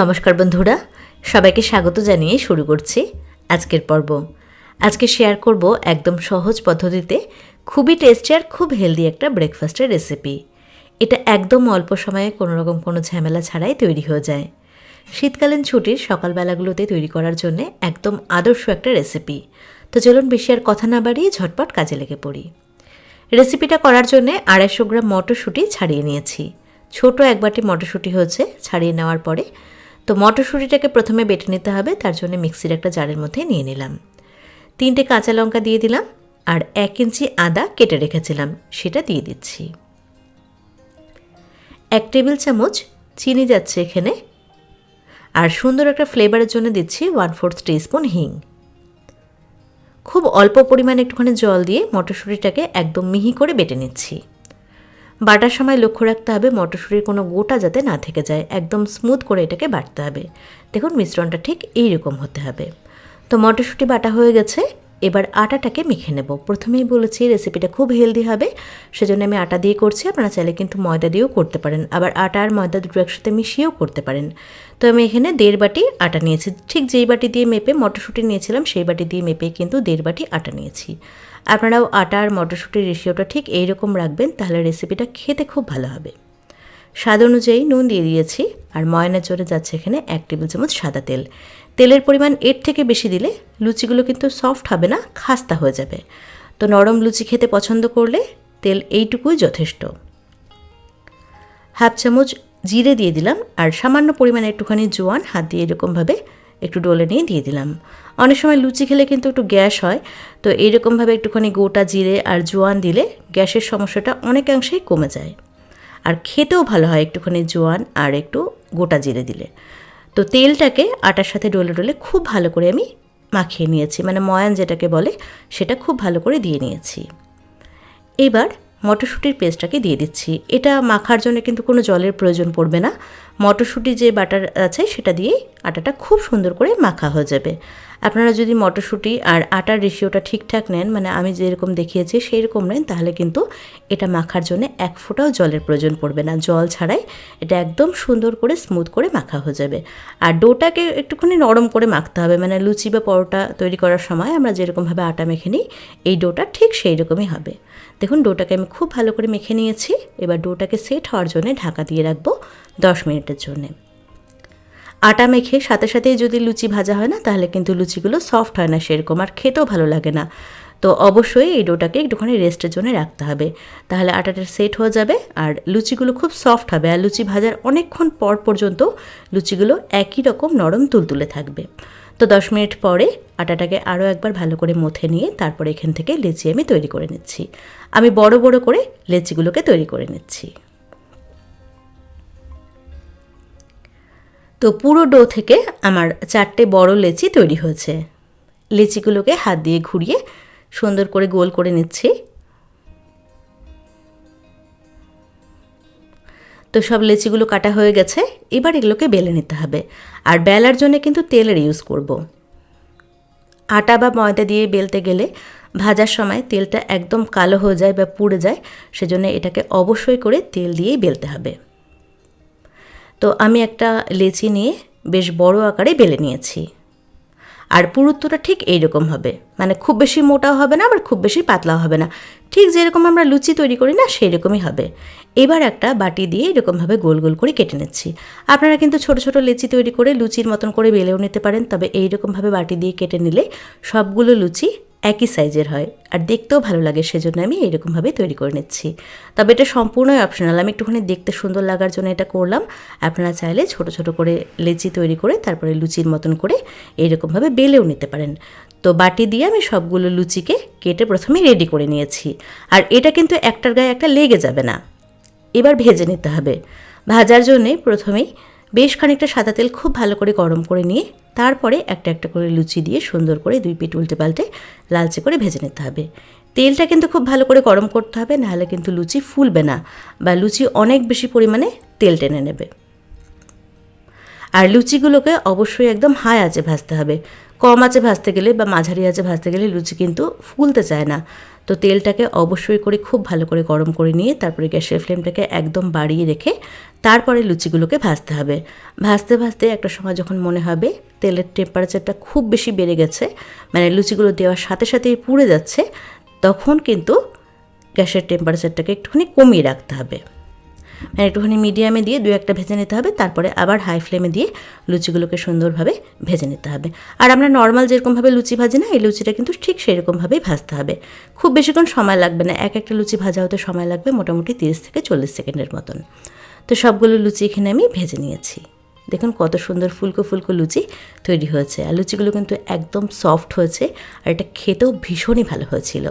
নমস্কার বন্ধুরা, সবাইকে স্বাগত জানিয়ে শুরু করছি আজকের পর্ব। আজকে শেয়ার করব একদম সহজ পদ্ধতিতে, খুবই টেস্টি আর খুব হেলদি একটা ব্রেকফাস্টের রেসিপি এটা একদম অল্প সময়ে কোনো রকম কোনো ঝামেলা ছাড়াই তৈরি হয়ে যায়। শীতকালীন ছুটির সকালবেলাগুলোতে তৈরি করার জন্য একদম আদর্শ একটা রেসিপি তো চলুন বেশি আর কথা না বাড়িয়ে ঝটপট কাজে লেগে পড়ি। রেসিপিটা করার জন্য আড়াইশো গ্রাম মটরশুঁটি ছাড়িয়ে নিয়েছি। ছোট এক বাটি মটরশুঁটি হয়েছে, ছাড়িয়ে নেওয়ার পরে তো মটরশুঁটিটাকে প্রথমে বেটে নিতে হবে, তার জন্য মিক্সির একটা জারের মধ্যে নিয়ে নিলাম। তিনটে কাঁচা লঙ্কা দিয়ে দিলাম আর এক ইঞ্চি আদা কেটে রেখেছিলাম, সেটা দিয়ে দিচ্ছি। এক টেবিল চামচ চিনি যাচ্ছে এখানে আর সুন্দর একটা ফ্লেভারের জন্য দিচ্ছি ওয়ান ফোর্থ টিস্পুন হিং। খুব অল্প পরিমাণে একটুখানি জল দিয়ে মটরশুঁটিটাকে একদম মিহি করে বেটে নিচ্ছি। বাটার সময় লক্ষ্য রাখতে হবে মটরশুঁটির কোনো গোটা যাতে না থেকে যায়, একদম স্মুথ করে এটাকে বাটতে হবে। দেখুন মিশ্রণটা ঠিক এই রকম হতে হবে। তো মটরশুঁটি বাটা হয়ে গেছে, এবার আটাটাকে মেখে নেব। প্রথমেই বলেছি রেসিপিটা খুব হেলদি হবে, সেজন্য আমি আটা দিয়ে করছি, আপনারা চাইলে কিন্তু ময়দা দিয়েও করতে পারেন, আবার আটা আর ময়দা দুটো একসাথে মিশিয়েও করতে পারেন। তো আমি এখানে দেড় বাটি আটা নিয়েছি, ঠিক যেই বাটি দিয়ে মেপে মটরশুঁটি নিয়েছিলাম, সেই বাটি দিয়ে মেপে কিন্তু দেড় বাটি আটা নিয়েছি। আপনারাও আটা আর মটরশুঁটির রেশিওটা ঠিক এইরকম রাখবেন, তাহলে রেসিপিটা খেতে খুব ভালো হবে। স্বাদ অনুযায়ী নুন দিয়ে দিয়েছি, আর ময়না চড়ে যাচ্ছে এখানে এক টেবিল চামচ সাদা তেল। তেলের পরিমাণ এর থেকে বেশি দিলে লুচিগুলো কিন্তু সফট হবে না, খাস্তা হয়ে যাবে। তো নরম লুচি খেতে পছন্দ করলে তেল এইটুকুই যথেষ্ট। হাফ চামচ জিরে দিয়ে দিলাম, আর সামান্য পরিমাণে একটুখানি জোয়ান, হাত দিয়ে এরকমভাবে একটু ডলে নিয়ে দিয়ে দিলাম। অনেক সময় লুচি খেলে কিন্তু একটু গ্যাস হয়, তো এইরকমভাবে একটুখানি গোটা জিরে আর জোয়ান দিলে গ্যাসের সমস্যাটা অনেকাংশেই কমে যায়। আর খেতেও ভালো হয় একটুখানি জোয়ান আর একটু গোটা জিরে দিলে। তো তেলটাকে আটার সাথে ডলে ডলে খুব ভালো করে আমি মাখিয়ে নিয়েছি মানে ময়ান যেটাকে বলে সেটা খুব ভালো করে দিয়ে নিয়েছি। এবার মটরশুঁটির পেস্টটাকে দিয়ে দিচ্ছি। এটা মাখার জন্য কিন্তু কোনো জলের প্রয়োজন পড়বে না। মটরশুঁটি যে বাটার আছে সেটা দিয়েই আটাটা খুব সুন্দর করে মাখা হয়ে যাবে। আপনারা যদি মটরশুঁটি আর আটার রেশিওটা ঠিকঠাক নেন মানে আমি যেরকম দেখিয়েছি সেই রকম নেন, তাহলে কিন্তু এটা মাখার জন্য এক ফোঁটাও জলের প্রয়োজন পড়বে না। জল ছাড়াই এটা একদম সুন্দর করে স্মুথ করে মাখা হয়ে যাবে। আর ডোটাকে একটুখানি নরম করে মাখতে হবে মানে লুচি বা পরোটা তৈরি করার সময় আমরা যেরকমভাবে আটা মেখে নিই, এই ডোটা ঠিক সেই রকমই হবে। দেখুন, ডোটাকে আমি খুব ভালো করে মেখে নিয়েছি। এবার ডোটাকে সেট হওয়ার জন্য ঢাকা দিয়ে রাখব দশ মিনিটের জন্যে। আটা মেখে সাথে সাথেই যদি লুচি ভাজা হয় না, তাহলে কিন্তু লুচিগুলো সফট হয় না সেরকম আর খেতেও ভালো লাগে না। তো অবশ্যই এই ডোটাকে একটুখানি রেস্টের জন্য রাখতে হবে। তাহলে আটাটা সেট হয়ে যাবে আর লুচিগুলো খুব সফট হবে আর লুচি ভাজার অনেকক্ষণ পর পর্যন্ত লুচিগুলো একই রকম নরম তুলতুলে থাকবে। তো দশ মিনিট পরে আটাটাকে আরও একবার ভালো করে মথে নিয়ে তারপরে এখান থেকে লেচি আমি তৈরি করে নিচ্ছি। আমি বড় বড় করে লেচিগুলোকে তৈরি করে নিচ্ছি। তো পুরো ডো থেকে আমার চারটে বড় লেচি তৈরি হয়েছে। লেচিগুলোকে হাত দিয়ে ঘুরিয়ে সুন্দর করে গোল করে নিচ্ছি। তো সব লেচিগুলো কাটা হয়ে গেছে, এবার এগুলোকে বেলে নিতে হবে। আর বেলার জন্য কিন্তু তেলের ইউজ করব। আটা বা ময়দা দিয়ে বেলতে গেলে ভাজার সময় তেলটা একদম কালো হয়ে যায় বা পুড়ে যায়, সেজন্য এটাকে অবশ্যই করে তেল দিয়েই বেলতে হবে। তো আমি একটা লেচি নিয়ে বেশ বড় আকারে বেলে নিয়েছি। আর পুরুত্বটা ঠিক এইরকম হবে। মানে খুব বেশি মোটাও হবে না, আবার খুব বেশি পাতলাও হবে না। ঠিক যেরকম আমরা লুচি তৈরি করি না সেই রকমই হবে। এবার একটা বাটি দিয়ে এরকমভাবে গোল গোল করে কেটে নিচ্ছি। আপনারা কিন্তু ছোট ছোট লেচি তৈরি করে লুচির মতন করে বেলেও নিতে পারেন, তবে এইরকমভাবে বাটি দিয়ে কেটে নিলে সবগুলো লুচি একই সাইজের হয়। আর দেখতেও ভালো লাগে, সেজন্য আমি এরকমভাবে তৈরি করে নিচ্ছি। তবে এটা সম্পূর্ণই অপশনাল আমি একটুখানি দেখতে সুন্দর লাগার জন্য এটা করলাম। আপনারা চাইলে ছোট ছোট করে লেচি তৈরি করে, তারপরে লুচির মতন করে এইরকমভাবে বেলেও নিতে পারেন। তো বাটি দিয়ে আমি সবগুলো লুচিকে কেটে প্রথমে রেডি করে নিয়েছি। আর এটা কিন্তু একটার গায়ে একটা লেগে যাবে না। এবার ভেজে নিতে হবে। ভাজার জন্যে প্রথমেই বেশ খানিকটা সাদা তেল খুব ভালো করে গরম করে নিয়ে তারপরে একটা একটা করে লুচি দিয়ে সুন্দর করে দুই পিঠ উল্টে পাল্টে লালচে করে ভেজে নিতে হবে। তেলটা কিন্তু খুব ভালো করে গরম করতে হবে, নাহলে কিন্তু লুচি ফুলবে না বা লুচি অনেক বেশি পরিমাণে তেল টেনে নেবে। আর লুচিগুলোকে অবশ্যই একদম হাই আঁচে ভাজতে হবে। কম আঁচে ভাজতে গেলে বা মাঝারি আঁচে ভাজতে গেলে লুচি কিন্তু ফুলতে চায় না। তো তেলটাকে অবশ্যই করে খুব ভালো করে গরম করে নিয়ে তারপরে গ্যাসের ফ্লেমটাকে একদম বাড়িয়ে রেখে তারপরে লুচিগুলোকে ভাজতে হবে। ভাজতে ভাজতে একটা সময় যখন মনে হবে তেলের টেম্পারেচারটা খুব বেশি বেড়ে গেছে মানে লুচিগুলো দেওয়ার সাথে সাথেই পুড়ে যাচ্ছে, তখন কিন্তু গ্যাসের টেম্পারেচারটাকে একটুখানি কমিয়ে রাখতে হবে। মানে একটুখানি মিডিয়ামে দিয়ে দু একটা ভেজে নিতে হবে, তারপরে আবার হাই ফ্লেমে দিয়ে লুচিগুলোকে সুন্দরভাবে ভেজে নিতে হবে। আর আমরা নর্মাল যেরকমভাবে লুচি ভাজি না, এই লুচিটা কিন্তু ঠিক সেরকমভাবেই ভাজতে হবে। খুব বেশিক্ষণ সময় লাগবে না, এক একটা লুচি ভাজা হতে সময় লাগবে মোটামুটি তিরিশ থেকে চল্লিশ সেকেন্ডের মতন। তো সবগুলো লুচি এখানে আমি ভেজে নিয়েছি। দেখুন কত সুন্দর ফুলকো ফুলকো লুচি তৈরি হয়েছে। আর লুচিগুলো কিন্তু একদম সফট হয়েছে, আর এটা খেতেও ভীষণই ভালো হয়েছিল।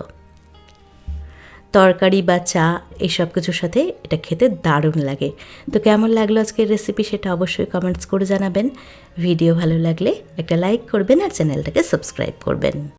তরকারি বা চা এইসব কিছুর সাথে এটা খেতে দারুণ লাগে। তো কেমন লাগল আজকের রেসিপি সেটা অবশ্যই কমেন্টস করে জানাবেন। ভিডিও ভালো লাগলে একটা লাইক করবেন আর চ্যানেলটাকে সাবস্ক্রাইব করবেন।